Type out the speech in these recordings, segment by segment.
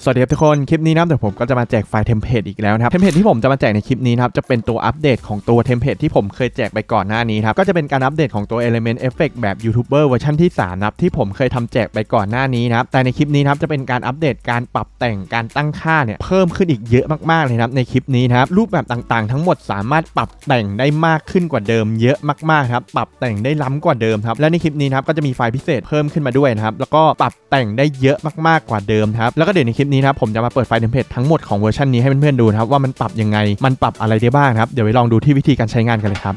สวัสดีครับทุกคน คลิปนี้นะครับเดี๋ยวผมก็จะมาแจกไฟล์เทมเพลตอีกแล้วนะครับเทมเพลตที่ผมจะมาแจกในคลิปนี้นะครับจะเป็นตัวอัปเดตของตัวเทมเพลตที่ผมเคยแจกไปก่อนหน้านี้ครับก็จะเป็นการอัปเดตของตัว Element Effect แบบยูทูบเบอร์เวอร์ชันที่3นะครับที่ผมเคยทำแจกไปก่อนหน้านี้นะครับแต่ในคลิปนี้นะครับจะเป็นการอัปเดตการปรับแต่งการตั้งค่าเนี่ยเพิ่มขึ้นอีกเยอะมากๆเลยนะครับในคลิปนี้นะครับรูปแบบต่างๆ ทั้งหมดสามารถปรับแต่งได้มากขึ้นกว่าเดิม เยอะมากๆครับปรับแต่งได้ล้ำกว่าเดิมครับและในคลิปนี้นะครับก็จะมีไฟล์พิเศษเพิ่มขึ้นมาด้วยนะครับแล้วก็ปรับแต่งได้เยอะมากๆกว่าเดิมครับแล้วก็เดี๋ยวในคลิปนี้นะครับผมจะมาเปิดไฟล์เทมเพลตทั้งหมดของเวอร์ชันนี้ให้เพื่อนๆดูนะครับว่ามันปรับยังไงมันปรับอะไรได้บ้างครับเดี๋ยวไปลองดูที่วิธีการใช้งานกันเลยครับ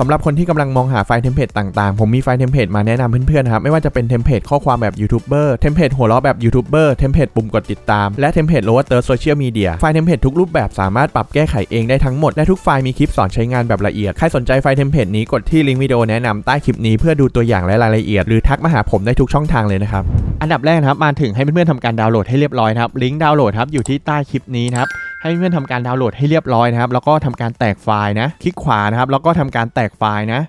สำหรับคนที่กำลังมองหาไฟล์เทมเพลตต่างๆ ผมมีไฟล์เทมเพลตมาแนะนำเพื่อนๆครับ ไม่ว่าจะเป็นเทมเพลตข้อความแบบยูทูบเบอร์ เทมเพลตหัวเราะแบบยูทูบเบอร์ เทมเพลตปุ่มกดติดตาม และเทมเพลตโลว์เตอร์โซเชียลมีเดีย ไฟล์เทมเพลตทุกรูปแบบสามารถปรับแก้ไขเองได้ทั้งหมด และทุกไฟล์มีคลิปสอนใช้งานแบบละเอียด ใครสนใจไฟล์เทมเพลตนี้กดที่ลิงก์วิดีโอแนะนำใต้คลิปนี้เพื่อดูตัวอย่างและรายละเอียด หรือทักมาหาผมได้ทุกช่องทางเลยนะครับ อันดับแรกนะครับมาถึงให้เพื่อนๆทำการดาวน์โหลดให้เรียบร้อยนะครับ ลิงก์ดาวน์โหลดครับอยู่ที่ใต้คลิปนี้นะครับให้เพื่อนๆทำการดาวน์โหลดให้เรียบร้อยนะครับแล้วก็ทำการแตกไฟล์นะคลิกขวานะครับแล้วก็ทำการแตกไฟล์นะ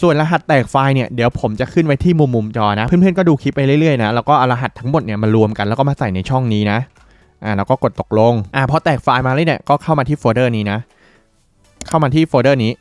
ส่วนรหัสแตกไฟล์เนี่ยเดี๋ยวผมจะขึ้นไว้ที่มุมมุมจอนะ เพื่อนๆก็ดูคลิปไปเรื่อยๆนะแล้วก็เอารหัสทั้งหมดเนี่ยมารวมกันแล้วก็มาใส่ในช่องนี้นะอ่าแล้วก็กดตกลงอ่าพอแตกไฟล์มาเลยเนี่ยก็เข้ามาที่โฟลเดอร์นี้นะ เข้ามาที่โฟลเดอร์นี้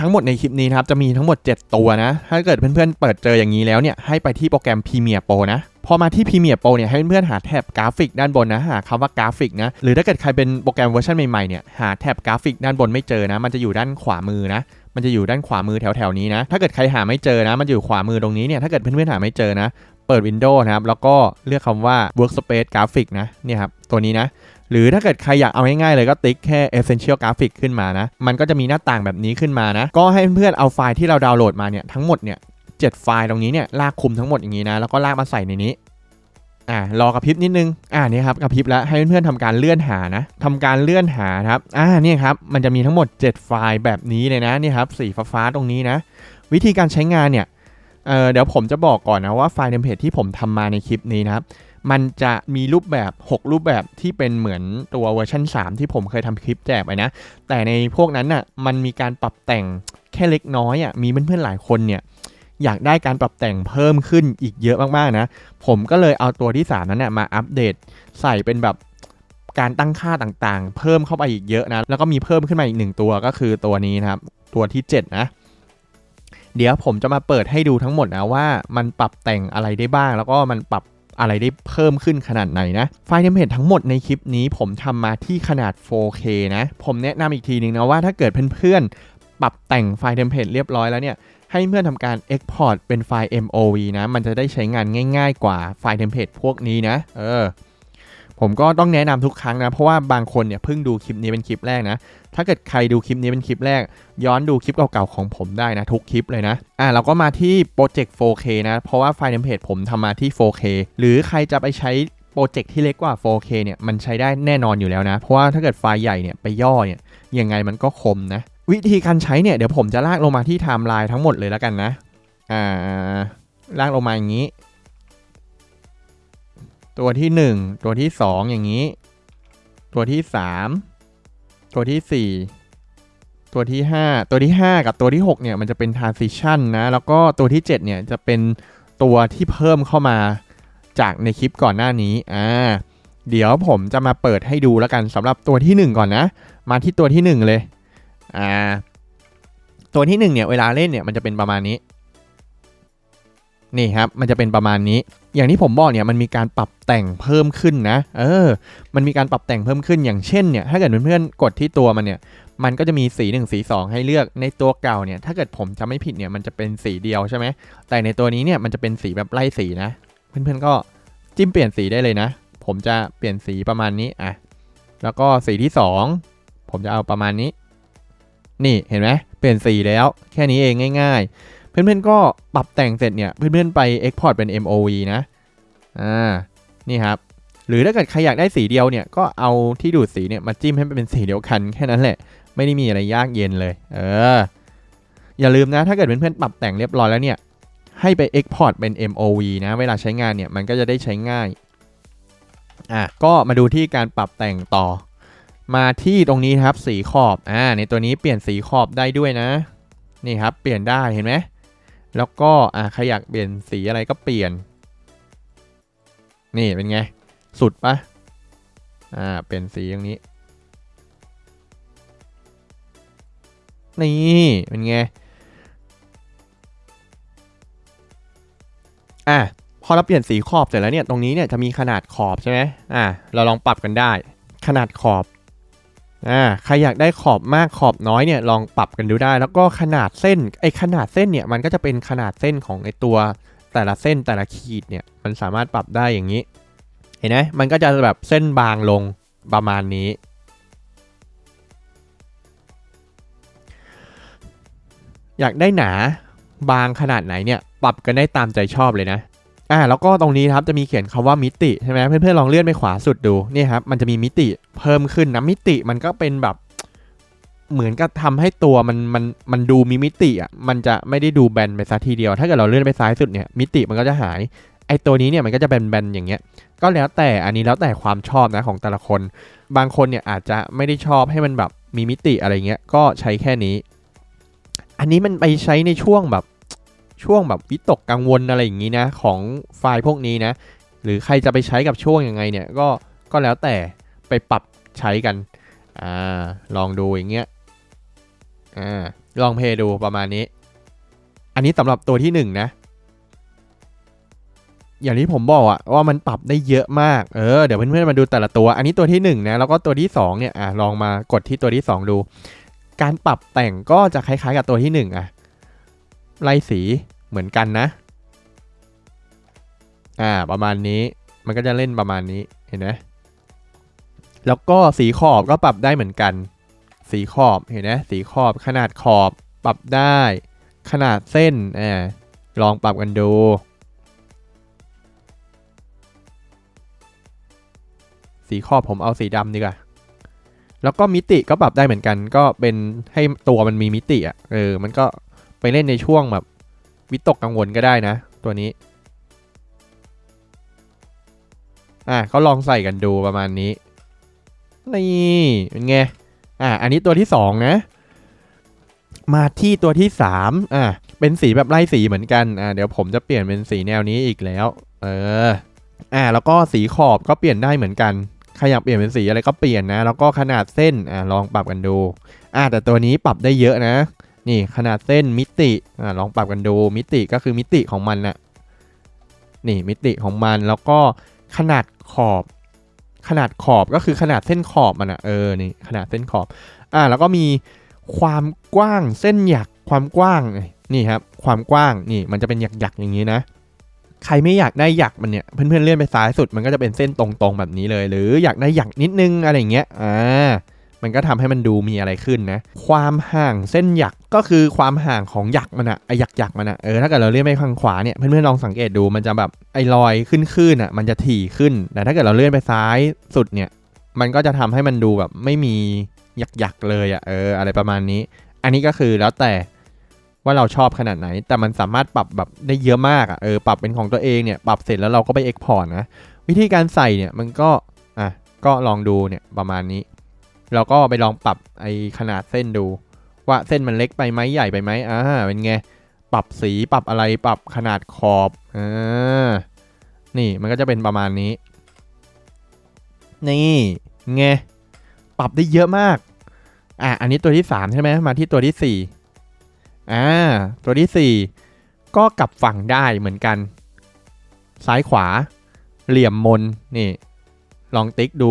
ทั้งหมดในคลิปนี้นะครับจะมีทั้งหมด 7 ตัวนะ ถ้าเกิดเพื่อนๆเปิดเจออย่างนี้แล้วเนี่ยให้ไปที่โปรแกรม Premiere Pro นะ พอมาที่ Premiere Pro เนี่ยให้เพื่อนๆหาแท็บกราฟิกด้านบนนะหาคำว่ากราฟิกนะหรือถ้าเกิดใครเป็นโปรแกรมเวอร์ชันใหม่ๆเนี่ยหาแท็บกราฟิกด้านบนไม่เจอนะ มันจะอยู่ด้านขวามือนะมันจะอยู่ด้านขวามือแถวๆนี้นะถ้าเกิดใครหาไม่เจอนะ มันจะอยู่ขวามือตรงนี้เนี่ยถ้าเกิดเพื่อนๆหาไม่เจอนะเปิด Windows นะครับแล้วก็เลือกคำว่า Workspace Graphic นะเนี่ยครับตัวนี้นะหรือถ้าเกิดใครอยากเอาง่ายๆเลยก็ติ๊กแค่ Essential Graphic ขึ้นมานะ มันก็จะมีหน้าต่างแบบนี้ขึ้นมานะ ก็ให้เพื่อนๆเอาไฟล์ที่เราดาวน์โหลดมาเนี่ยทั้งหมดเนี่ย เจ็ดไฟล์ตรงนี้เนี่ยลากคุมทั้งหมดอย่างนี้นะแล้วก็ลากมาใส่ในนี้อ่ารอกระพริบนิดนึงอ่านี่ครับกระพริบแล้วให้เพื่อนๆทำการเลื่อนหานะทำการเลื่อนหาครับอ่านี่ครับมันจะมีทั้งหมด 7 ไฟล์แบบนี้เลยนะนี่ครับสีฟ้าๆตรงนี้นะ วิธีการใช้งานเนี่ยเอ่อเดี๋ยวผมจะบอกก่อนนะว่าไฟล์เทมเพลตที่ผมทำมาในคลิปนี้นะครับมันจะมีรูปแบบ 6 รูปแบบที่เป็นเหมือนตัวเวอร์ชัน3 ที่ผมเคยทำคลิปแจกไปนะ แต่ในพวกนั้นน่ะมันมีการปรับแต่งแค่เล็กน้อยอะมีเพื่อนๆหลายคนเนี่ย อยากได้การปรับแต่งเพิ่มขึ้นอีกเยอะมากๆนะ ผมก็เลยเอาตัวที่ 3 นั้นน่ะมาอัปเดตใส่เป็นแบบการตั้งค่าต่างๆ เพิ่มเข้าไปอีกเยอะนะ แล้วก็มีเพิ่มขึ้นมาอีกหนึ่งตัวก็คือตัวนี้นะครับ ตัวที่ 7 นะ เดี๋ยวผมจะมาเปิดให้ดูทั้งหมดนะว่ามันปรับแต่งอะไรได้บ้าง แล้วก็มันปรับอะไรได้เพิ่มขึ้นขนาดไหนนะ ไฟล์เทมเพลตทั้งหมดในคลิปนี้ผมทำมาที่ขนาด 4K นะ ผมแนะนำอีกทีหนึ่งนะว่าถ้าเกิดเพื่อนๆปรับแต่งไฟล์เทมเพลตเรียบร้อยแล้วเนี่ย ให้เพื่อนทำการ Export เป็นไฟล์ MOV นะ มันจะได้ใช้งานง่าย ๆ กว่าไฟล์เทมเพลตพวกนี้นะ เออ ผมก็ต้องแนะนำทุกครั้งนะ เพราะว่าบางคนเนี่ยเพิ่งดูคลิปนี้เป็นคลิปแรกนะ ถ้าเกิดใครดูคลิปนี้เป็นคลิปแรก ย้อนดูคลิปเก่าๆของผมได้นะ ทุกคลิปเลยนะ อะเราก็มาที่โปรเจกต์ 4K นะ เพราะว่าไฟล์เทมเพลตผมทำมาที่ 4K หรือใครจะไปใช้โปรเจกต์ที่เล็กกว่า 4K เนี่ย มันใช้ได้แน่นอนอยู่แล้วนะ เพราะว่าถ้าเกิดไฟล์ใหญ่เนี่ยไปย่อเนี่ย ยังไงมันก็คมนะ วิธีการใช้เนี่ยเดี๋ยวผมจะลากลงมาที่ไทม์ไลน์ทั้งหมดเลยแล้วกันนะ อ่า ลากลงมาอย่างนี้ ตัวที่ 1 ตัวที่ 2 อย่างนี้ ตัวที่ 3 ตัวที่ 4 ตัวที่ 5 ตัวที่ 5 กับตัวที่ 6 เนี่ยมันจะเป็น transition นะ แล้วก็ตัวที่ 7 เนี่ยจะเป็นตัวที่เพิ่มเข้ามาจากในคลิปก่อนหน้านี้ อ่า เดี๋ยวผมจะมาเปิดให้ดูแล้วกันสำหรับตัวที่ 1 ก่อนนะ มาที่ตัวที่ 1 เลย อ่าตัวที่ 1 เนี่ยเวลาเล่นเนี่ยมันจะเป็นประมาณนี้ นี่ครับมันจะเป็นประมาณนี้ อย่างที่ผมบอกเนี่ยมันมีการปรับแต่งเพิ่มขึ้นนะ เออ มันมีการปรับแต่งเพิ่มขึ้นอย่างเช่นเนี่ยถ้าเกิดเพื่อนๆกดที่ตัวมันเนี่ย มันก็จะมีสี 1 สี 2 ให้เลือกในตัวเก่าเนี่ยถ้าเกิดผมจำไม่ผิดเนี่ยมันจะเป็นสีเดียวใช่ไหมแต่ในตัวนี้เนี่ยมันจะเป็นสีแบบไล่สีนะ เพื่อนๆก็จิ้มเปลี่ยนสีได้เลยนะ ผมจะเปลี่ยนสีประมาณนี้อะแล้วก็สีที่ 2 ผมจะเอาประมาณนี้ นี่เห็นไหมเปลี่ยนสีแล้วแค่นี้เองง่ายๆ เพื่อนๆก็ปรับแต่งเสร็จเนี่ยเพื่อนๆไป Export เป็น MOV นะอ่านี่ครับหรือถ้าเกิดใครอยากได้สีเดียวเนี่ยก็เอาที่ดูดสีเนี่ยมาจิ้มให้มันเป็นสีเดียวกันแค่นั้นแหละ ไม่ได้มีอะไรยากเย็นเลย เออ อย่าลืมนะถ้าเกิดเพื่อนๆปรับแต่งเรียบร้อยแล้วเนี่ยให้ไป Export เป็น MOV นะเวลาใช้งานเนี่ยมันก็จะได้ใช้ง่ายอะก็มาดูที่การปรับแต่งต่อ มาที่ตรงนี้ครับสีขอบอ่าในตัวนี้เปลี่ยนสีขอบได้ด้วยนะ นี่ครับเปลี่ยนได้เห็นไหมแล้วก็อะใครอยากเปลี่ยนสีอะไรก็เปลี่ยน นี่เป็นไง สุดปะอ่าเปลี่ยนสีอย่างนี้ นี่เป็นไงอะพอเราเปลี่ยนสีขอบเสร็จแล้วเนี่ยตรงนี้เนี่ยจะมีขนาดขอบใช่ไหมอะเราลองปรับกันได้ ขนาดขอบ อ่าใครอยากได้ขอบมากขอบน้อยเนี่ยลองปรับกันดูได้ แล้วก็ขนาดเส้นไอ้ขนาดเส้นเนี่ยมันก็จะเป็นขนาดเส้นของไอ้ตัวแต่ละเส้นแต่ละขีดเนี่ยมันสามารถปรับได้อย่างนี้ เห็นไหมมันก็จะแบบเส้นบางลงประมาณนี้ อยากได้หนาบางขนาดไหนเนี่ยปรับกันได้ตามใจชอบเลยนะ อ่าแล้วก็ตรงนี้ครับจะมีเขียนคาว่ามิติใช่ไหมเพื่อนๆลองเลื่อนไปขวาสุดดูนี่ครับมันจะมีมิติเพิ่มขึ้นนะมิติมันก็เป็นแบบเหมือนกับทำให้ตัวมันมันมันดูมีมิติอะมันจะไม่ได้ดูแบนไปซะทีเดียว ถ้าเกิดเราเลื่อนไปซ้ายสุดเนี่ยมิติมันก็จะหายไอตัวนี้เนี่ยมันก็จะแบนๆอย่างเงี้ย ก็แล้วแต่อันนี้แล้วแต่ความชอบนะของแต่ละคน บางคนเนี่ยอาจจะไม่ได้ชอบให้มันแบบมีมิติอะไรเงี้ยก็ใช้แค่นี้ อันนี้มันไปใช้ในช่วงแบบ ช่วงแบบวิตกกังวลอะไรอย่างนี้นะของไฟล์พวกนี้นะ หรือใครจะไปใช้กับช่วงยังไงเนี่ยก็ก็แล้วแต่ไปปรับใช้กันอ่าลองดูอย่างเงี้ยอ่าลองเพย์ดูประมาณนี้ อันนี้สำหรับตัวที่หนึ่งนะอย่างที่ผมบอกอะว่ามันปรับได้เยอะมาก เออ เดี๋ยวเพื่อนๆมาดูแต่ละตัว อันนี้ตัวที่1นนะ แล้วก็ตัวที่2เนี่ย อะ ลองมากดที่ตัวที่ 2 ดู การปรับแต่งก็จะคล้ายๆกับตัวที่1อะ ไล่สีเหมือนกันนะ อ่า ประมาณนี้ มันก็จะเล่นประมาณนี้ เห็นไหมแล้วก็สีขอบก็ปรับได้เหมือนกัน สีขอบ เห็นไหมสีขอบ ขนาดขอบ ปรับได้ ขนาดเส้น อ่า ลองปรับกันดูสีขอบผมเอาสีดำดีกว่า แล้วก็มิติก็ปรับได้เหมือนกัน ก็เป็นให้ตัวมันมีมิติอะ เออ มันก็ ไปเล่นในช่วงแบบวิตกกังวลก็ได้นะ ตัวนี้ อะก็ลองใส่กันดูประมาณนี้ นี่เป็นไง อะอันนี้ตัวที่สองนะ มาที่ตัวที่สามอะเป็นสีแบบไล่สีเหมือนกัน อะเดี๋ยวผมจะเปลี่ยนเป็นสีแนวนี้อีกแล้ว เออ อ่าแล้วก็สีขอบก็เปลี่ยนได้เหมือนกันใครอยากเปลี่ยนเป็นสีอะไรก็เปลี่ยนนะ แล้วก็ขนาดเส้นอ่าลองปรับกันดูอ่าแต่ตัวนี้ปรับได้เยอะนะ นี่ขนาดเส้นมิติอ่าลองปรับกันดูมิติก็คือมิติของมันนะนี่มิติของมันแล้วก็ขนาดขอบ ขนาดขอบก็คือขนาดเส้นขอบมันอะเออนี่ขนาดเส้นขอบอ่าแล้วก็มีความกว้างเส้นหยักความกว้างนี่ครับความกว้างนี่มันจะเป็นหยักๆอย่างนี้นะ ใครไม่อยากได้หยักมันเนี่ยเพื่อนๆเลื่อนไปซ้ายสุดมันก็จะเป็นเส้นตรงๆแบบนี้เลย หรืออยากได้หยักนิดนึงอะไรอย่างเงี้ยอ่า มันก็ทำให้มันดูมีอะไรขึ้นนะ ความห่างเส้นหยักก็คือความห่างของหยักมันอะไอหยักหยักมันอะเออถ้าเกิดเราเลื่อนไปข้างขวาเนี่ยเพื่อนๆลองสังเกตดูมันจะแบบไอรอยขึ้นขึ้นอะมันจะถี่ขึ้น แต่ถ้าเกิดเราเลื่อนไปซ้ายสุดเนี่ยมันก็จะทำให้มันดูแบบไม่มีหยักหยักเลยอะเอออะไรประมาณนี้ อันนี้ก็คือแล้วแต่ว่าเราชอบขนาดไหน แต่มันสามารถปรับแบบได้เยอะมากอะเออปรับเป็นของตัวเองเนี่ยปรับเสร็จแล้วเราก็ไปเอ็กพอร์ตนะวิธีการใส่เนี่ยมันก็อะก็ลองดูเนี่ยประมาณนี้ เราก็ไปลองปรับไอขนาดเส้นดู ว่าเส้นมันเล็กไปไหมใหญ่ไปไหมอ่าเป็นไงปรับสีปรับอะไรปรับขนาดขอบอ่านี่มันก็จะเป็นประมาณนี้ นี่ไงปรับได้เยอะมากอะอันนี้ตัวที่ 3 ใช่ไหมมาที่ตัวที่ 4อ่าตัวที่ 4 ก็กลับฝั่งได้เหมือนกัน ซ้ายขวา เหลี่ยมมนนี่ ลองติ๊กดู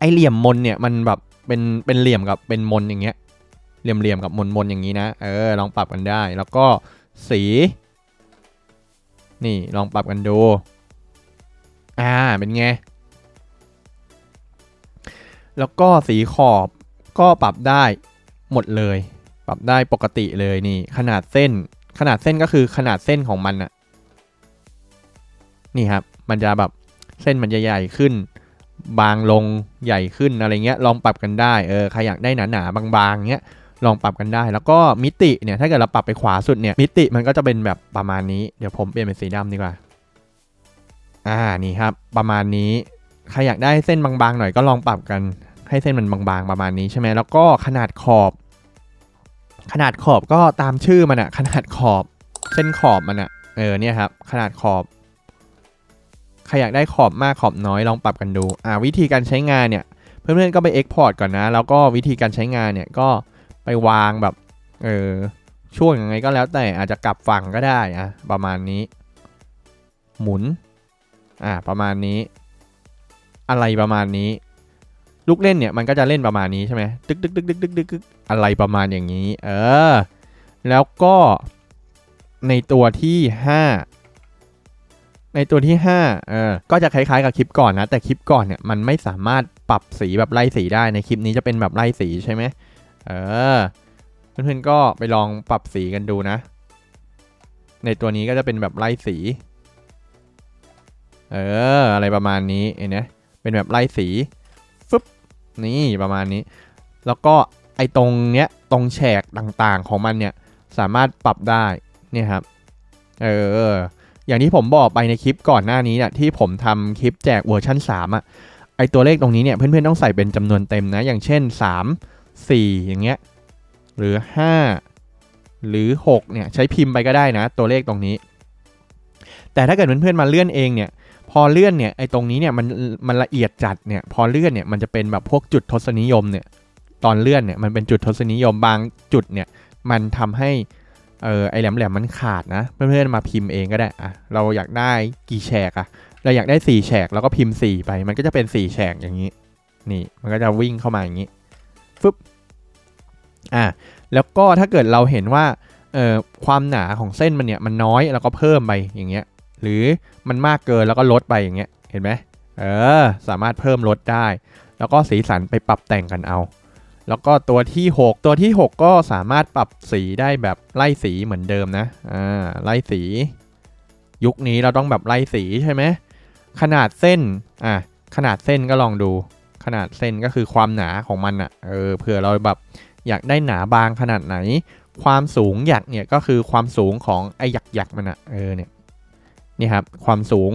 ไอเหลี่ยมมนเนี่ยมันแบบเป็นเป็นเหลี่ยมกับเป็นมนอย่างเงี้ยเหลี่ยมเหลี่ยมกับมนมนอย่างนี้นะเออลองปรับกันได้ แล้วก็สี นี่ลองปรับกันดูอ่าเป็นไงแล้วก็สีขอบก็ปรับได้หมดเลย ปรับได้ปกติเลยนี่ ขนาดเส้น ขนาดเส้นก็คือขนาดเส้นของมันอะนี่ครับ มันจะแบบเส้นมันจะใหญ่ขึ้น บางลงใหญ่ขึ้นอะไรเงี้ยลองปรับกันได้เออใครอยากได้หนาๆบางๆเงี้ยลองปรับกันได้ แล้วก็มิติเนี่ยถ้าเกิดเราปรับไปขวาสุดเนี่ยมิติมันก็จะเป็นแบบประมาณนี้เดี๋ยวผมเปลี่ยนเป็นสีดำดีกว่าอ่านี่ครับประมาณนี้ใครอยากได้เส้นบางๆหน่อยก็ลองปรับกันให้เส้นมันบางๆ ประมาณนี้ใช่ไหมแล้วก็ขนาดขอบ ขนาดขอบก็ตามชื่อมันอะขนาดขอบเส้นขอบมันอะเออเนี่ยครับขนาดขอบ ใครอยากได้ขอบมากขอบน้อยลองปรับกันดูอ่าวิธีการใช้งานเนี่ยเพื่อนๆก็ไป Export ก่อนนะ แล้วก็วิธีการใช้งานเนี่ยก็ไปวางแบบเออช่วงยังไงก็แล้วแต่อาจจะกลับฝั่งก็ได้อะประมาณนี้ หมุนอ่าประมาณนี้ อะไรประมาณนี้ ลูกเล่นเนี่ยมันก็จะเล่นประมาณนี้ใช่ไหมตึกตึกตึกตึกตึกตึกตึกอะไรประมาณอย่างนี้ เออ แล้วก็ในตัวที่ 5 ในตัวที่5เออก็จะคล้ายๆกับคลิปก่อนนะ แต่คลิปก่อนเนี่ยมันไม่สามารถปรับสีแบบไล่สีได้ในคลิปนี้จะเป็นแบบไล่สีใช่ไหมเออเพื่อนๆก็ไปลองปรับสีกันดูนะ ในตัวนี้ก็จะเป็นแบบไล่สี เออ อะไรประมาณนี้เห็นไหมเป็นแบบไล่สีฟึบนี่ประมาณนี้ แล้วก็ไอ้ตรงเนี้ยตรงแฉกต่างๆของมันเนี่ยสามารถปรับได้เนี่ยครับ เออ อย่างที่ผมบอกไปในคลิปก่อนหน้านี้เนี่ยที่ผมทำคลิปแจกเวอร์ชัน3อะ่ะไอตัวเลขตรงนี้เนี่ยเพื่อนๆต้องใส่เป็นจำนวนเต็มนะ อย่างเช่น 3 4 อย่างเงี้ยหรือ 5 หรือ6เนี่ยใช้พิมพ์ไปก็ได้นะ ตัวเลขตรงนี้ แต่ถ้าเกิดเพื่อนๆมาเลื่อนเองเนี่ยพอเลื่อนเนี่ยไอตรงนี้เนี่ยมันมันละเอียดจัดเนี่ยพอเลื่อนเนี่ยมันจะเป็นแบบพวกจุดทศนิยมเนี่ยตอนเลื่อนเนี่ยมันเป็นจุดทศนิยมบางจุดเนี่ยมันทำให้ เออไอแหลมๆมันขาดนะ เพื่อนๆมาพิมพ์เองก็ได้อะเราอยากได้กี่แฉกอะเราอยากได้4แฉกแล้วก็พิมพ์ 4 ไปมันก็จะเป็น4แฉกอย่างนี้ นี่มันก็จะวิ่งเข้ามาอย่างนี้ฟึบอะแล้วก็ถ้าเกิดเราเห็นว่าเอ่อความหนาของเส้นมันเนี่ยมันน้อยแล้วก็เพิ่มไปอย่างเงี้ย หรือมันมากเกินแล้วก็ลดไปอย่างเงี้ยเห็นไหมเออสามารถเพิ่มลดได้ แล้วก็สีสันไปปรับแต่งกันเอา แล้วก็ตัวที่ 6 ตัวที่ 6 ก็สามารถปรับสีได้แบบไล่สีเหมือนเดิมนะอ่าไล่สี ยุคนี้เราต้องแบบไล่สีใช่ไหมขนาดเส้นอะขนาดเส้นก็ลองดู ขนาดเส้นก็คือความหนาของมันอะ่ะเออเผื่อเราแบบอยากได้หนาบางขนาดไหน ความสูงหยักเนี่ยก็คือความสูงของไอ้หยักหยักมันอะ่ะเออเนี่ยนี่ครับความสูง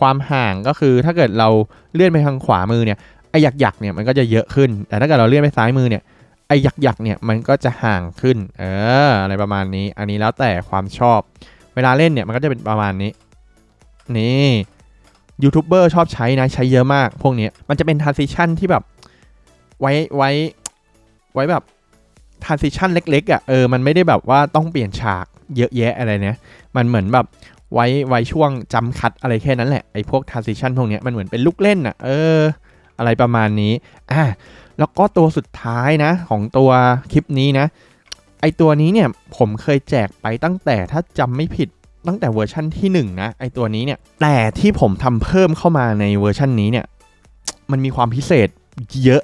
ความห่างก็คือถ้าเกิดเราเลื่อนไปทางขวามือเนี่ย ไอ้หยักหยักๆเนี่ยมันก็จะเยอะขึ้น แต่ถ้าเกิดเราเลื่อนไปซ้ายมือเนี่ยไอ้หยักหยักๆเนี่ยมันก็จะห่างขึ้น เอออะไรประมาณนี้ อันนี้แล้วแต่ความชอบ เวลาเล่นเนี่ยมันก็จะเป็นประมาณนี้ นี่ยูทูบเบอร์ชอบใช้นะใช้เยอะมาก พวกนี้มันจะเป็น transition ที่แบบไว้ไว้ไว้แบบ transition เล็กๆอะ่ะเออมันไม่ได้แบบว่าต้องเปลี่ยนฉากเยอะแยะอะไรเนี่ยมันเหมือนแบบไว้ไว้ช่วงจำคัดอะไรแค่นั้นแหละไอ้พวก transition พวกนี้มันเหมือนเป็นลูกเล่นอะ่ะเออ อะไรประมาณนี้อะแล้วก็ตัวสุดท้ายนะของตัวคลิปนี้นะ ไอตัวนี้เนี่ยผมเคยแจกไปตั้งแต่ถ้าจำไม่ผิดตั้งแต่เวอร์ชั่นที่1นะไอตัวนี้เนี่ยแต่ที่ผมทำเพิ่มเข้ามาในเวอร์ชันนี้เนี่ยมันมีความพิเศษเยอะ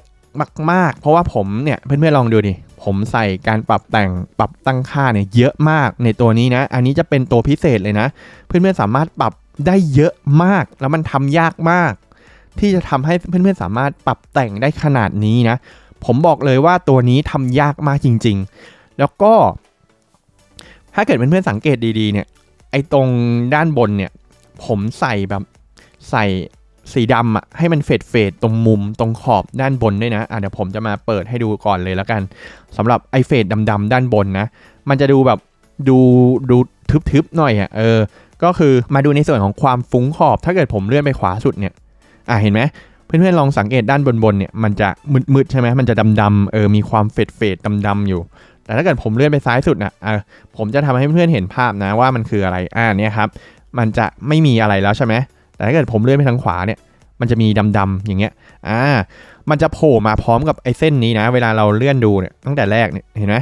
มากๆ เพราะว่าผมเนี่ยเพื่อนๆลองดูดิ ผมใส่การปรับแต่งปรับตั้งค่าเนี่ยเยอะมากในตัวนี้นะ อันนี้จะเป็นตัวพิเศษเลยนะ เพื่อนๆสามารถปรับได้เยอะมากแล้วมันทำยากมาก ที่จะทำให้เพื่อนๆสามารถปรับแต่งได้ขนาดนี้นะ ผมบอกเลยว่าตัวนี้ทำยากมากจริง ๆ แล้วก็ ถ้าเกิดเพื่อนๆสังเกตดีๆ เนี่ย ไอ้ตรงด้านบนเนี่ย ผมใส่แบบใส่สีดำอะให้มันเฟดเฟดตรงมุมตรงขอบด้านบนด้วยนะอะเดี๋ยวผมจะมาเปิดให้ดูก่อนเลยแล้วกันสำหรับไอเฟดดำๆด้านบนนะ มันจะดูแบบดูดูทึบๆหน่อยอะเออ ก็คือมาดูในส่วนของความฟุ้งขอบ ถ้าเกิดผมเลื่อนไปขวาสุดเนี่ย อะเห็นไหมเพื่อนๆลองสังเกตด้านบนๆเนี่ยมันจะมืดๆใช่ไหมมันจะดำๆเออมีความเฟดเฟดๆดำๆอยู่ แต่ถ้าเกิดผมเลื่อนไปซ้ายสุดนะอะผมจะทำให้เพื่อนๆเห็นภาพนะว่ามันคืออะไรอ่าเนี่ยครับมันจะไม่มีอะไรแล้วใช่ไหมแต่ถ้าเกิดผมเลื่อนไปทางขวาเนี่ยมันจะมีดำๆอย่างเงี้ยอ่ามันจะโผล่มาพร้อมกับไอ้เส้นนี้นะ เวลาเราเลื่อนดูเนี่ยตั้งแต่แรกเนี่ยเห็นไหม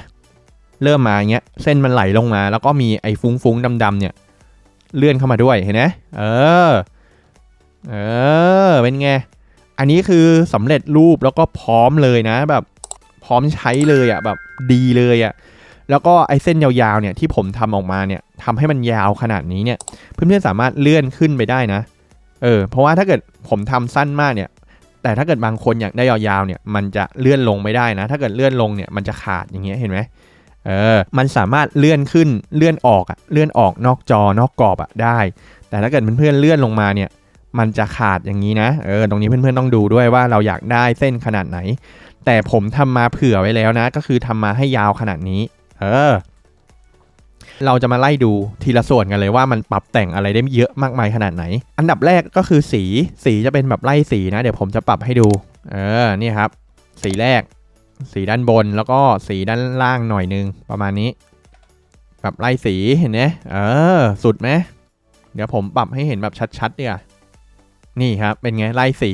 เริ่มมาอย่างเงี้ยเส้นมันไหลลงมา แล้วก็มีไอ้ฟุ้งๆดำๆเนี่ยเลื่อนเข้ามาด้วยเห็นไหมเออ เออ เป็นไง อันนี้คือสำเร็จรูปแล้วก็พร้อมเลยนะ แบบพร้อมใช้เลยอะ่ะแบบดีเลยอะ่ะแล้วก็ไอ้เส้นยาวๆเนี่ยที่ผมทำออกมาเนี่ยทำให้มันยาวขนาดนี้เนี่ยเพื่อนๆสามารถเลื่อนขึ้นไปได้นะ เออ เพราะว่าถ้าเกิดผมทำสั้นมากเนี่ย แต่ถ้าเกิดบางคนอยากได้ยาวๆเนี่ย มันจะเลื่อนลงไม่ได้นะ ถ้าเกิดเลื่อนลงเนี่ยมันจะขาดอย่างเงี้ยเห็นไหมเออ มันสามารถเลื่อนขึ้นเลื่อนออกอะเลื่อนออกนอกจอนอกกรอบอะได้ แต่ถ้าเกิดเพื่อนๆเลื่อนลงมาเนี่ย มันจะขาดอย่างนี้นะ เออ ตรงนี้เพื่อนๆต้องดูด้วยว่าเราอยากได้เส้นขนาดไหน แต่ผมทำมาเผื่อไว้แล้วนะ ก็คือทำมาให้ยาวขนาดนี้ เออ เราจะมาไล่ดูทีละส่วนกันเลยว่ามันปรับแต่งอะไรได้เยอะมากมายขนาดไหน อันดับแรกก็คือสี สีจะเป็นแบบไล่สีนะ เดี๋ยวผมจะปรับให้ดู เออ นี่ครับ สีแรก สีด้านบนแล้วก็สีด้านล่างหน่อยนึงประมาณนี้ แบบไล่สีเห็นไหมเออ สุดไหมเดี๋ยวผมปรับให้เห็นแบบชัดๆเนี่ย นี่ครับเป็นไงไล่สี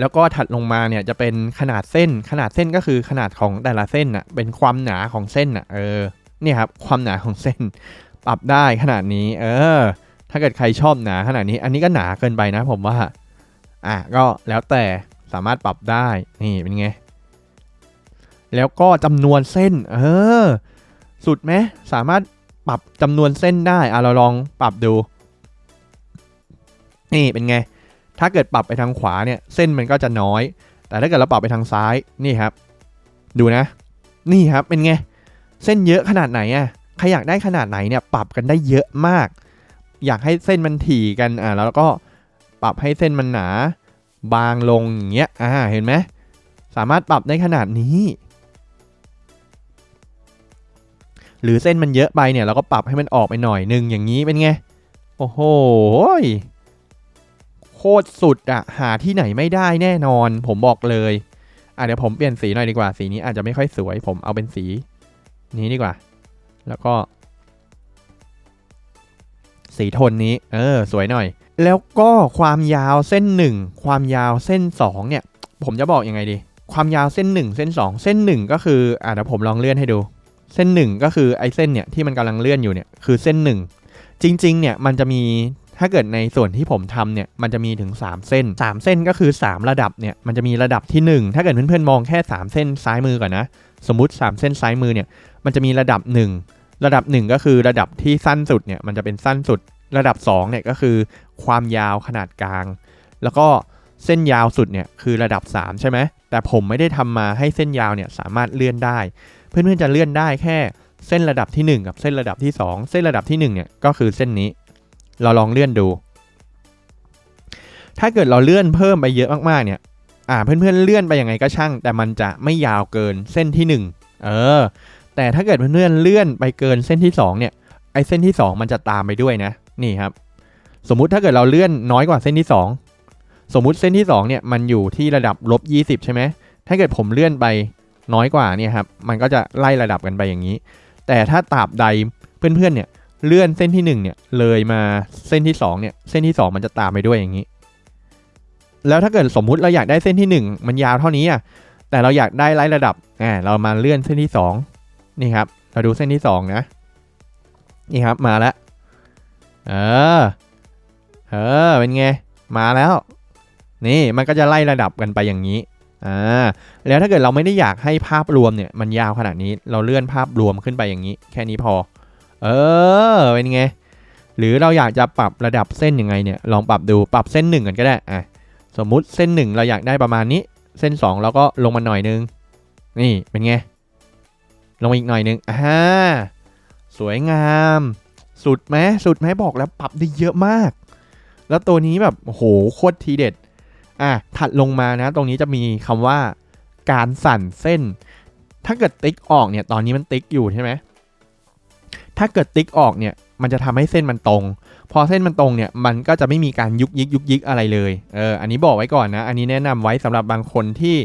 แล้วก็ถัดลงมาเนี่ยจะเป็นขนาดเส้น ขนาดเส้นก็คือขนาดของแต่ละเส้นน่ะเป็นความหนาของเส้นน่ะเออเนี่ยครับความหนาของเส้น ปรับได้ขนาดนี้ เออ ถ้าเกิดใครชอบหนาขนาดนี้ อันนี้ก็หนาเกินไปนะผมว่า อะก็แล้วแต่สามารถปรับได้นี่เป็นไง แล้วก็จำนวนเส้น เออ สุดไหมสามารถปรับจำนวนเส้นได้อะเราลองปรับดู นี่เป็นไง ถ้าเกิดปรับไปทางขวาเนี่ยเส้นมันก็จะน้อย แต่ถ้าเกิดเราปรับไปทางซ้ายนี่ครับ ดูนะ นี่ครับเป็นไงเส้นเยอะขนาดไหนอะใครอยากได้ขนาดไหนเนี่ยปรับกันได้เยอะมาก อยากให้เส้นมันถี่กันอ่าแล้วก็ปรับให้เส้นมันหนา บางลงอย่างเงี้ยอ่าเห็นไหมสามารถปรับได้ขนาดนี้ หรือเส้นมันเยอะไปเนี่ยเราก็ปรับให้มันออกไปหน่อยนึงอย่างนี้เป็นไงโอ้โห คตรสุดอะหาที่ไหนไม่ได้แน่นอน ผมบอกเลยอะเดี๋ยวผมเปลี่ยนสีหน่อยดีกว่า สีนี้อาจจะไม่ค่อยสวย ผมเอาเป็นสี นี้ดีกว่า แล้วก็ สีโทนนี้ เออ สวยหน่อย แล้วก็ความยาวเส้น 1 ความยาวเส้น 2 เนี่ย ผมจะบอกยังไงดี ความยาวเส้น 1 เส้น 2 เส้น 1 ก็คืออะเดี๋ยวผมลองเลื่อนให้ดู เส้น 1 ก็คือไอ้เส้นเนี่ยที่มันกำลังเลื่อนอยู่เนี่ยคือเส้น 1 จริง ๆ เนี่ยมันจะมี ถ้าเกิดในส่วนที่ผมทำเนี่ยมันจะมีถึง 3 เส้น 3 เส้นก็คือ 3 ระดับเนี่ยมันจะมีระดับที่ 1 ถ้าเกิดเพื่อนๆมองแค่ 3 เส้นซ้ายมือก่อนนะสมมติ 3 เส้นซ้ายมือเนี่ยมันจะมีระดับ 1 ระดับ 1 ก็คือระดับที่สั้นสุดเนี่ยมันจะเป็นสั้นสุด ระดับ2เนี่ยก็คือความยาวขนาดกลาง แล้วก็เส้นยาวสุดเนี่ยคือระดับ 3 ใช่ไหมแต่ผมไม่ได้ทำมาให้เส้นยาวเนี่ยสามารถเลื่อนได้ เพื่อนๆจะเลื่อนได้แค่เส้นระดับที่ 1 กับเส้นระดับที่ 2 เส้นระดับที่1เนี่ยก็คือเส้นนี้ เราลองเลื่อนดู ถ้าเกิดเราเลื่อนเพิ่มไปเยอะมากๆเนี่ย อ่าเพื่อนๆเลื่อนไปยังไงก็ช่าง แต่มันจะไม่ยาวเกินเส้นที่ 1 เออ แต่ถ้าเกิดเพื่อนๆเลื่อนไปเกินเส้นที่ 2 เนี่ยไอเส้นที่ 2 มันจะตามไปด้วยนะ นี่ครับ สมมุติถ้าเกิดเราเลื่อนน้อยกว่าเส้นที่ 2 สมมุติเส้นที่2เนี่ยมันอยู่ที่ระดับลบ20 ใช่ไหมถ้าเกิดผมเลื่อนไปน้อยกว่าเนี่ยครับ มันก็จะไล่ระดับกันไปอย่างนี้ แต่ถ้าตราบใดเพื่อนๆเนี่ย เลื่อนเส้นที่ 1 เนี่ย เลยมาเส้นที่ 2 เนี่ย เส้นที่ 2 มันจะตามไปด้วยอย่างนี้ แล้วถ้าเกิดสมมุติเราอยากได้เส้นที่ 1 มันยาวเท่านี้อะแต่เราอยากได้ไล่ระดับอ่าเรามาเลื่อนเส้นที่ 2 นี่ครับ เราดูเส้นที่ 2 นะ นี่ครับมาแล้วเออเออเป็นไง มาแล้ว นี่มันก็จะไล่ระดับกันไปอย่างนี้อ่าแล้วถ้าเกิดเราไม่ได้อยากให้ภาพรวมเนี่ยมันยาวขนาดนี้ เราเลื่อนภาพรวมขึ้นไปอย่างนี้ แค่นี้พอ เออเป็นไงหรือเราอยากจะปรับระดับเส้นยังไงเนี่ยลองปรับดูปรับเส้นหนึ่งกันก็ได้อะสมมุติเส้นหนึ่งเราอยากได้ประมาณนี้ เส้นสองเราก็ลงมาหน่อยนึง นี่เป็นไงลงมาอีกหน่อยนึงอ่าสวยงาม สุดไหมสุดไหมบอกแล้วปรับได้เยอะมาก แล้วตัวนี้แบบโอ้โหโคตรทีเด็ดอะถัดลงมานะ ตรงนี้จะมีคำว่าการสั่นเส้น ถ้าเกิดติ๊กออกเนี่ยตอนนี้มันติ๊กอยู่ใช่ไหม ถ้าเกิดติ๊กออกเนี่ยมันจะทำให้เส้นมันตรง พอเส้นมันตรงเนี่ยมันก็จะไม่มีการยุกยิกยุกยิกอะไรเลยเอออันนี้บอกไว้ก่อนนะ อันนี้แนะนำไว้สำหรับบางคนที่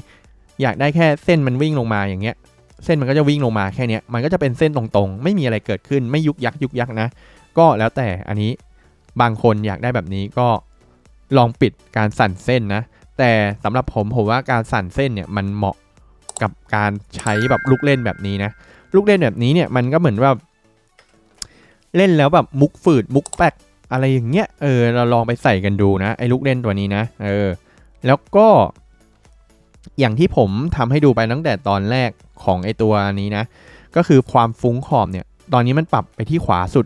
อยากได้แค่เส้นมันวิ่งลงมาอย่างเงี้ย เส้นมันก็จะวิ่งลงมาแค่เนี้ยมันก็จะเป็นเส้นตรงๆ ไม่มีอะไรเกิดขึ้นไม่ยุกยักยุกยักนะ ก็แล้วแต่อันนี้บางคนอยากได้แบบนี้ก็ลองปิดการสั่นเส้นนะ แต่สำหรับผมผมว่าการสั่นเส้นเนี่ยมันเหมาะกับการใช้แบบลูกเล่นแบบนี้นะลูกเล่นแบบนี้เนี่ยมันก็เหมือนแบบ เล่นแล้วแบบมุกฝืดมุกแปกอะไรอย่างเงี้ยเออเราลองไปใส่กันดูนะไอ้ลูกเล่นตัวนี้นะเออแล้วก็อย่างที่ผมทำให้ดูไปตั้งแต่ตอนแรกของไอตัวนี้นะ ก็คือความฟุ้งขอบเนี่ย ตอนนี้มันปรับไปที่ขวาสุด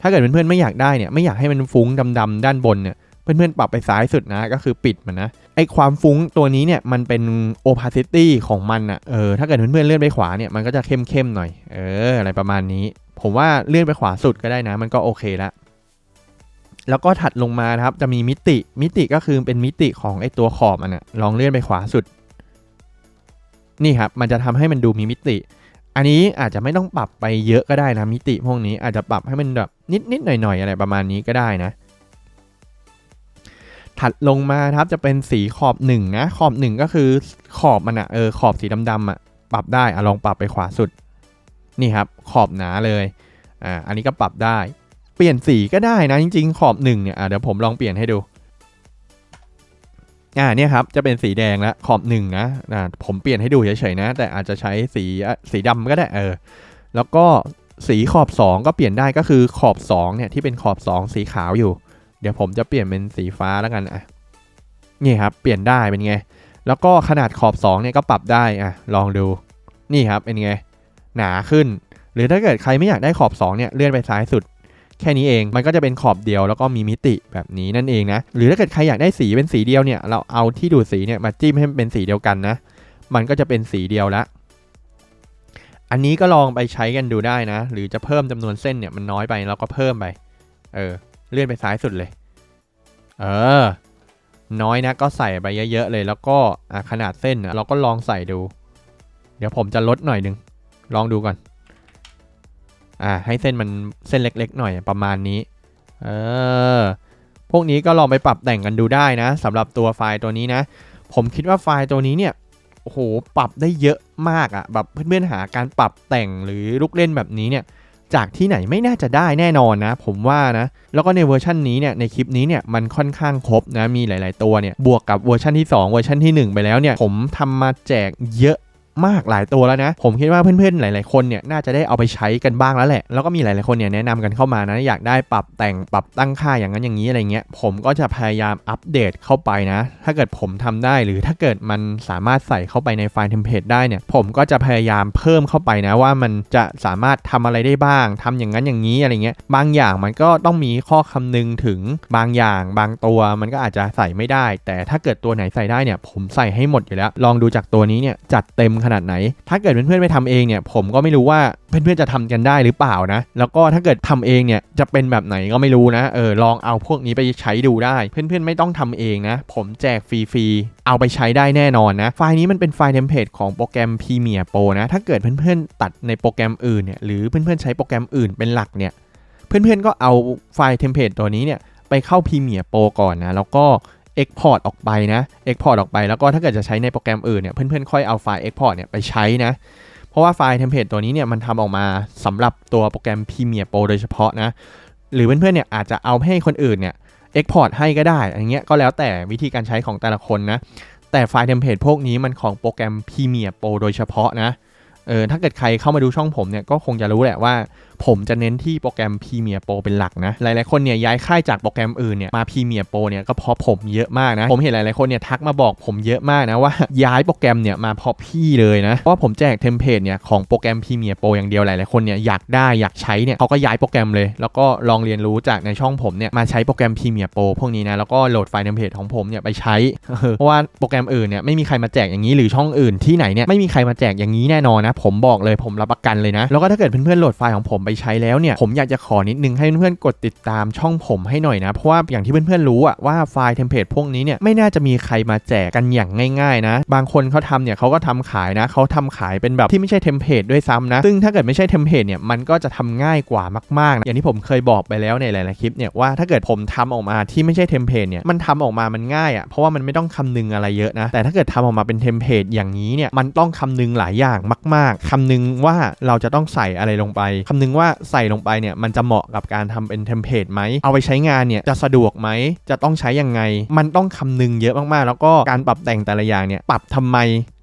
ถ้าเกิดเพื่อนๆไม่อยากได้เนี่ย ไม่อยากให้มันฟุ้งดำๆด้านบนเนี่ย เพื่อนๆปรับไปซ้ายสุดนะ ก็คือปิดมันนะ ไอความฟุ้งตัวนี้เนี่ยมันเป็น opacity ของมันอะเออถ้าเกิดเพื่อนๆเลื่อนไปขวาเนี่ยมันก็จะเข้มๆหน่อย เอออะไรประมาณนี้ ผมว่าเลื่อนไปขวาสุดก็ได้นะ มันก็โอเคละแล้วก็ถัดลงมานะครับจะมีมิติมิติก็คือเป็นมิติของไอตัวขอบมันอะลองเลื่อนไปขวาสุด นี่ครับมันจะทำให้มันดูมีมิติ อันนี้อาจจะไม่ต้องปรับไปเยอะก็ได้นะมิติพวกนี้อาจจะปรับให้มันแบบนิดนิดหน่อยหน่อยๆอะไรประมาณนี้ก็ได้นะ ถัดลงมาครับจะเป็นสีขอบหนึ่งนะขอบหนึ่งก็คือขอบมันอะเออขอบสีดำๆอะปรับได้อะลองปรับไปขวาสุดนี่ครับขอบหนาเลยอ่าอันนี้ก็ปรับได้ เปลี่ยนสีก็ได้นะจริง ๆ ขอบหนึ่งเนี่ยอะเดี๋ยวผมลองเปลี่ยนให้ดูอ่าเนี่ยครับจะเป็นสีแดงแล้วขอบหนึ่งนะอ่าผมเปลี่ยนให้ดูเฉยๆนะ แต่อาจจะใช้สีสีดำก็ได้เออแล้วก็สีขอบ 2 ก็เปลี่ยนได้ก็คือขอบ2เนี่ยที่เป็นขอบ 2 สีขาวอยู่ เดี๋ยวผมจะเปลี่ยนเป็นสีฟ้าแล้วกันอะนี่ครับเปลี่ยนได้เป็นไง แล้วก็ขนาดขอบ2เนี่ยก็ปรับได้อะลองดูนี่ครับเป็นไง หนาขึ้น หรือถ้าเกิดใครไม่อยากได้ขอบ2เนี่ยเลื่อนไปซ้ายสุด แค่นี้เองมันก็จะเป็นขอบเดียวแล้วก็มีมิติแบบนี้นั่นเองนะหรือถ้าเกิดใครอยากได้สีเป็นสีเดียวเนี่ยเราเอาที่ดูดสีเนี่ยมาจิ้มให้มันเป็นสีเดียวกันนะมันก็จะเป็นสีเดียวละอันนี้ก็ลองไปใช้กันดูได้นะ หรือจะเพิ่มจำนวนเส้นเนี่ยมันน้อยไปเราก็เพิ่มไป เออ เลื่อนไปซ้ายสุดเลย เออ น้อยนะก็ใส่ไปเยอะๆเลย แล้วก็ขนาดเส้นเราก็ลองใส่ดู เดี๋ยวผมจะลดหน่อยหนึง ลองดูก่อน อ่า ให้เส้นมันเส้นเล็กๆหน่อยประมาณนี้ เออ พวกนี้ก็ลองไปปรับแต่งกันดูได้นะสำหรับตัวไฟล์ตัวนี้นะ ผมคิดว่าไฟล์ตัวนี้เนี่ยโอ้โห ปรับได้เยอะมากอะ่ะ แบบเพื่อนๆหาการปรับแต่งหรือลูกเล่นแบบนี้เนี่ย จากที่ไหนไม่น่าจะได้แน่นอนนะ ผมว่านะ แล้วก็ในเวอร์ชันนี้เนี่ยในคลิปนี้เนี่ยมันค่อนข้างครบนะมีหลาย ๆ ตัวเนี่ยบวกกับเวอร์ชันที่ 2 เวอร์ชันที่ 1 ไปแล้วเนี่ยผมทำมาแจกเยอะ มากหลายตัวแล้วนะ ผมคิดว่าเพื่อนๆหลายๆคนเนี่ยน่าจะได้เอาไปใช้กันบ้างแล้วแหละ แล้วก็มีหลายๆคนเนี่ยแนะนำกันเข้ามานะอยากได้ปรับแต่งปรับตั้งค่าอย่างนั้นอย่างนี้อะไรเงี้ยผมก็จะพยายามอัปเดตเข้าไปนะ ถ้าเกิดผมทำได้หรือถ้าเกิดมันสามารถใส่เข้าไปในไฟล์เทมเพลตได้เนี่ยผมก็จะพยายามเพิ่มเข้าไปนะว่ามันจะสามารถทำอะไรได้บ้างทำอย่างนั้นอย่างนี้อะไรเงี้ยบางอย่างมันก็ต้องมีข้อคำนึงถึงบางอย่างบางตัวมันก็อาจจะใส่ไม่ได้ แต่ถ้าเกิดตัวไหนใส่ได้เนี่ยผมใส่ให้หมดอยู่แล้ว ลองดูจากตัวนี้เนี่ยจัดเต็มขนาดไหน ถ้าเกิดเพื่อนๆไปทำเองเนี่ย ผมก็ไม่รู้ว่าเพื่อนๆจะทำกันได้หรือเปล่านะ แล้วก็ถ้าเกิดทำเองเนี่ยจะเป็นแบบไหนก็ไม่รู้นะ เออลองเอาพวกนี้ไปใช้ดูได้ เพื่อนๆไม่ต้องทำเองนะ ผมแจกฟรีๆ เอาไปใช้ได้แน่นอนนะ ไฟล์นี้มันเป็นไฟล์เทมเพลตของโปรแกรม Premiere Pro นะ ถ้าเกิดเพื่อนๆตัดในโปรแกรมอื่นเนี่ย หรือเพื่อนๆใช้โปรแกรมอื่นเป็นหลักเนี่ย เพื่อนๆก็เอาไฟล์เทมเพลตตัวนี้เนี่ยไปเข้า Premiere Pro ก่อนนะ แล้วก็ Export ออกไปนะ Export ออกไปแล้วก็ถ้าเกิดจะใช้ในโปรแกรมอื่นเนี่ยเพื่อนๆค่อยเอาไฟล์ Export เนี่ยไปใช้นะ เพราะว่าไฟล์เทมเพลตตัวนี้เนี่ยมันทำออกมาสำหรับตัวโปรแกรม Premiere Pro โดยเฉพาะนะ หรือเพื่อนๆเนี่ยอาจจะเอาให้คนอื่นเนี่ย Export ให้ก็ได้อันเงี้ยก็แล้วแต่วิธีการใช้ของแต่ละคนนะ แต่ไฟล์เทมเพลตพวกนี้มันของโปรแกรม Premiere Pro โดยเฉพาะนะเออถ้าเกิดใครเข้ามาดูช่องผมเนี่ยก็คงจะรู้แหละว่าผมจะเน้นที่โปรแกรม Premiere Pro เป็นหลักนะ หลายๆคนเนี่ยย้ายค่ายจากโปรแกรมอื่นเนี่ยมา Premiere Pro เนี่ยก็เพราะผมเยอะมากนะ ผมเห็นหลายๆคนเนี่ยทักมาบอกผมเยอะมากนะว่าย้ายโปรแกรมเนี่ยมาเพราะพี่เลยนะ เพราะผมแจกเทมเพลตเนี่ยของโปรแกรม Premiere Pro อย่างเดียวหลายๆคนเนี่ยอยากได้อยากใช้เนี่ยเขาก็ย้ายโปรแกรมเลย แล้วก็ลองเรียนรู้จากในช่องผมเนี่ยมาใช้โปรแกรม Premiere Pro พวกนี้นะแล้วก็โหลดไฟล์เทมเพลตของผมเนี่ยไปใช้เพราะว่าโปรแกรมอื่นเนี่ยไม่มีใครมาแจกอย่างนี้หรือช่องอื่นที่ไหนเนี่ยไม่มีใครมาแจกอย่างนี้แน่นอนนะผมบอกเลยผมรับประกันเลยนะแล้วก็ถ้าเกิดเพื่อนๆโหลดไฟล์ของผมไปใช้แล้วเนี่ยผมอยากจะขอนิดนึงให้เพื่อนๆกดติดตามช่องผมให้หน่อยนะ เพราะว่าอย่างที่เพื่อนๆรู้อะว่าไฟล์เทมเพลตพวกนี้เนี่ยไม่น่าจะมีใครมาแจกกันอย่างง่ายๆนะ บางคนเขาทำเนี่ยเขาก็ทำขายนะเขาทำขายเป็นแบบที่ไม่ใช่เทมเพลตด้วยซ้ำนะ ซึ่งถ้าเกิดไม่ใช่เทมเพลตเนี่ยมันก็จะทำง่ายกว่ามากๆนะอย่างที่ผมเคยบอกไปแล้วในหลายๆคลิปเนี่ยว่าถ้าเกิดผมทำออกมาที่ไม่ใช่เทมเพลตเนี่ยมันทำออกมามันง่ายอะเพราะว่ามันไม่ต้องคำนึงอะไรเยอะนะ แต่ถ้าเกิดทำออกมาเป็นเทมเพลตอย่างนี้เนี่ยมันต้องคำนึงหลายอย่างมาก ๆคำนึงว่าเราจะต้องใส่อะไรลงไปคำนึงว่าใส่ลงไปเนี่ยมันจะเหมาะกับการทำเป็นเทมเพลตไหม เอาไปใช้งานเนี่ยจะสะดวกไหม จะต้องใช้ยังไง มันต้องคำนึงเยอะมากๆ แล้วก็การปรับแต่งแต่ละอย่างเนี่ยปรับทำไม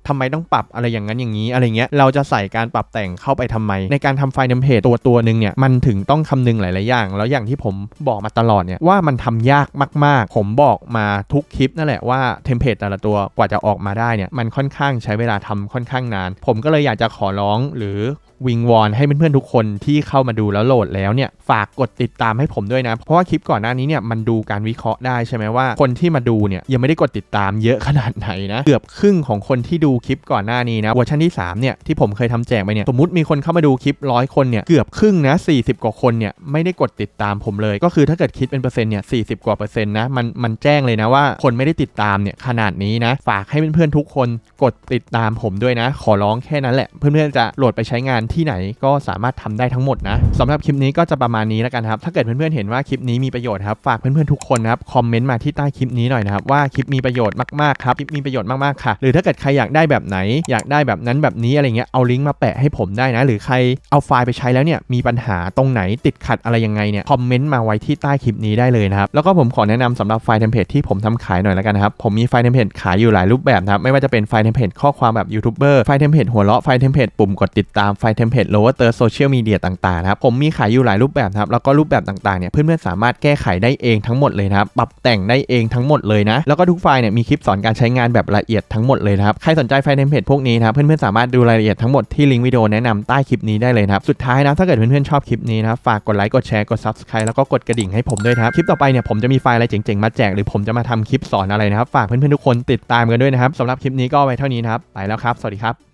ทำไมต้องปรับอะไรอย่างนั้นอย่างนี้อะไรเงี้ยเราจะใส่การปรับแต่งเข้าไปทำไม ในการทำไฟล์เทมเพลตตัวตัวหนึ่งเนี่ยมันถึงต้องคำนึงหลาย ๆ อย่าง แล้วอย่างที่ผมบอกมาตลอดเนี่ยว่ามันทำยากมาก ๆ ผมบอกมาทุกคลิปนั่นแหละว่าเทมเพลตแต่ละตัวกว่าจะออกมาได้เนี่ยมันค่อนข้างใช้เวลาทำค่อนข้างนาน ผมก็เลยอยากจะขอร้องหรือ วิงวอนให้เพื่อนๆทุกคนที่เข้ามาดูแล้วโหลดแล้วเนี่ยฝากกดติดตามให้ผมด้วยนะ เพราะว่าคลิปก่อนหน้านี้เนี่ยมันดูการวิเคราะห์ได้ใช่ไหมว่า คนที่มาดูเนี่ยยังไม่ได้กดติดตามเยอะขนาดไหนนะ เกือบครึ่งของคนที่ดูคลิปก่อนหน้านี้นะเวอร์ชันที่3เนี่ยที่ผมเคยทำแจกไปเนี่ยสมมติมีคนเข้ามาดูคลิปร้อยคนเนี่ยเกือบครึ่งนะ40 กว่าคนเนี่ยไม่ได้กดติดตามผมเลย ก็คือถ้าเกิดคิดเป็นเปอร์เซ็นต์เนี่ย40กว่าเปอร์เซ็นต์นะมันมันแจ้งเลยนะว่าคนไม่ได้ติดตามเนี่ยขนาดนี้นะฝากให้เพื่อนๆทุกคนกดติดตามผมด้วยนะ ขอร้องแค่นั้นแหละเพื่อนๆจะโหลดไปใช้งานที่ไหนก็สามารถทำได้ทั้งหมดนะสำหรับคลิปนี้ก็จะประมาณนี้แล้วกันครับ ถ้าเกิดเพื่อนๆเห็นว่าคลิปนี้มีประโยชน์ครับ ฝากเพื่อนๆทุกคนนะครับ คอมเมนต์มาที่ใต้คลิปนี้หน่อยนะครับ ว่าคลิปมีประโยชน์มากๆครับ คลิปมีประโยชน์มากๆค่ะ หรือถ้าเกิดใครอยากได้แบบไหน อยากได้แบบนั้นแบบนี้อะไรเงี้ย เอาลิงก์มาแปะให้ผมได้นะ หรือใครเอาไฟล์ไปใช้แล้วเนี่ย มีปัญหาตรงไหนติดขัดอะไรยังไงเนี่ย คอมเมนต์มาไว้ที่ใต้คลิปนี้ได้เลยนะครับ แล้วก็ผมขอแนะนำสำหรับไฟล์เทมเพลตที่ผมทำขายหน่อยแล้วกันนะครับ ผมมีไฟล์เทมเพลตขายอยู่หลายรูปแบบนะครับ ไม่ว่าจะเป็นไฟล์เทมเพลตข้อความแบบยูทูบเบอร์ ไฟล์เทมเพลตหัวเราะ ไฟล์เทมเพลตปุ่มกดติดตาม ไฟล์เทมเพลตโลว์เตอร์โซเชียลมีเดียต่างๆนะครับผมมีขายอยู่หลายรูปแบบครับแล้วก็รูปแบบต่างๆเนี่ยเพื่อนๆสามารถแก้ไขได้เองทั้งหมดเลยนะครับปรับแต่งได้เองทั้งหมดเลยนะแล้วก็ทุกไฟล์เนี่ยมีคลิปสอนการใช้งานแบบละเอียดทั้งหมดเลยนะครับใครสนใจไฟล์เทมเพลตพวกนี้นะครับเพื่อนๆสามารถดูรายละเอียดทั้งหมดที่ลิงก์วิดีโอแนะนำใต้คลิปนี้ได้เลยนะครับสุดท้ายนะถ้าเกิดเพื่อนๆชอบคลิปนี้นะฝากกดไลค์กดแชร์กด subscribe แล้วก็กดกระดิ่งให้ผมด้วยครับคลิปต่อไปเนี่ยผมจะมีไฟล์อะไรเจ๋งๆมาแจกหรือผมจะมาทำคลิปสอนอะไรนะครับฝากเพื่อนๆทุกคนติดตามกันด้วยนะครับสำหรับคลิปนี้ก็ไว้เท่านี้นะครับไปแล้วครับ สวัสดีครับ